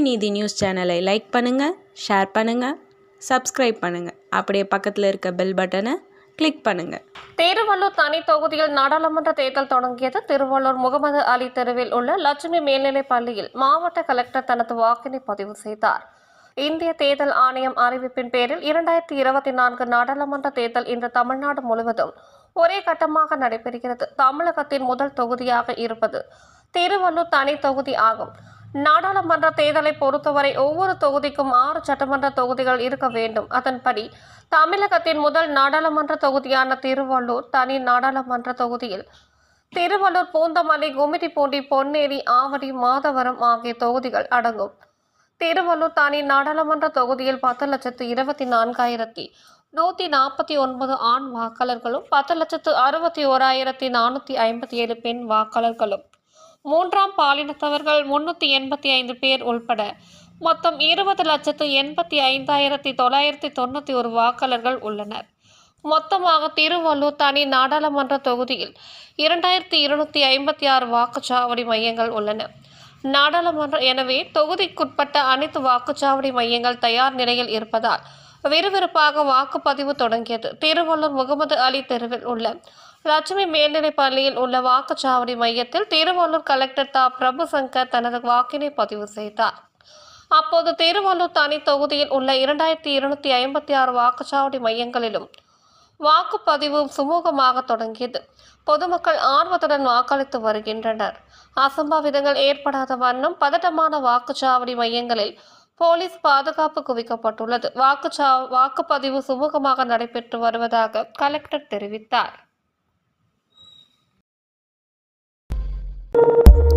நீதி நியூஸ் சேனலை லைக் பண்ணுங்கள் ஷேர் பண்ணுங்கள் சப்ஸ்கிரைப் பண்ணுங்கள் அப்படியே பக்கத்தில் இருக்க பெல் பட்டனை கிளிக் பண்ணுங்கள் திருவள்ளூர் தனி தொகுதியில் நாடாளுமன்ற தேர்தல் தொடங்கியது. திருவள்ளூர் முகமது அலி தெருவில் உள்ள லட்சுமி மேல்நிலைப் பள்ளியில் மாவட்ட கலெக்டர் தனது வாக்கினை பதிவு செய்தார். இந்திய தேர்தல் ஆணையம் அறிவிப்பின் பேரில் இரண்டாயிரத்தி இருபத்தி நான்கு நாடாளுமன்ற தேர்தல் இன்று தமிழ்நாடு முழுவதும் ஒரே கட்டமாக நடைபெறுகிறது. தமிழகத்தின் முதல் தொகுதியாக இருப்பது திருவள்ளூர் தனி தொகுதி ஆகும். நாடாளுமன்ற தேர்தலை பொறுத்தவரை ஒவ்வொரு தொகுதிக்கும் ஆறு சட்டமன்ற தொகுதிகள் இருக்க வேண்டும். அதன்படி தமிழகத்தின் முதல் நாடாளுமன்ற தொகுதியான திருவள்ளூர் தனி நாடாளுமன்ற தொகுதியில் திருவள்ளூர் பூந்தமல்லி கும்மிடிப்பூண்டி பொன்னேரி ஆவடி மாதவரம் ஆகிய தொகுதிகள் அடங்கும். திருவள்ளூர் தனி நாடாளுமன்ற தொகுதியில் பத்து லட்சத்து இருபத்தி நான்காயிரத்தி நூற்றி நாற்பத்தி ஒன்பது ஆண் வாக்காளர்களும் பத்து லட்சத்து அறுபத்தி ஓராயிரத்தி நானூற்றி ஐம்பத்தி ஏழு பெண் வாக்காளர்களும். மூன்றாம் பாலினத்தவர்கள் முன்னூற்றி எண்பத்தி ஐந்து பேர் உள்பட மொத்தம் இருபது லட்சத்து எண்பத்தி ஐந்தாயிரத்தி தொள்ளாயிரத்தி தொண்ணூற்றி ஒரு வாக்காளர்கள் உள்ளனர். மொத்தமாக திருவள்ளூர் தனி நாடாளுமன்ற தொகுதியில் இரண்டாயிரத்தி இருநூத்தி ஐம்பத்தி ஆறு வாக்குச்சாவடி மையங்கள் உள்ளன. நாடாளுமன்ற எனவே தொகுதிக்குட்பட்ட அனைத்து வாக்குச்சாவடி மையங்கள் தயார் நிலையில் இருப்பதால் விறுவிறுப்பாக வாக்குப்பதிவு தொடங்கியது. திருவள்ளூர் முகமது அலி தெருவில் உள்ள லட்சுமி மேல்நிலைப் பள்ளியில் உள்ள வாக்குச்சாவடி மையத்தில் திருவள்ளூர் கலெக்டர் தா. பிரபுசங்கர் தனது வாக்கினை பதிவு செய்தார். அப்போது திருவள்ளூர் தனி தொகுதியில் உள்ள இரண்டாயிரத்தி இருநூத்தி ஐம்பத்தி ஆறு வாக்குச்சாவடி மையங்களிலும் வாக்குப்பதிவு சுமூகமாக தொடங்கியது. பொதுமக்கள் ஆர்வத்துடன் வாக்களித்து வருகின்றனர். அசம்பாவிதங்கள் ஏற்படாத வண்ணம் பதட்டமான வாக்குச்சாவடி மையங்களில் போலீஸ் பாதுகாப்பு குவிக்கப்பட்டுள்ளது. வாக்குச்சா வாக்குப்பதிவு சுமூகமாக நடைபெற்று வருவதாக கலெக்டர் தெரிவித்தார். Thank you.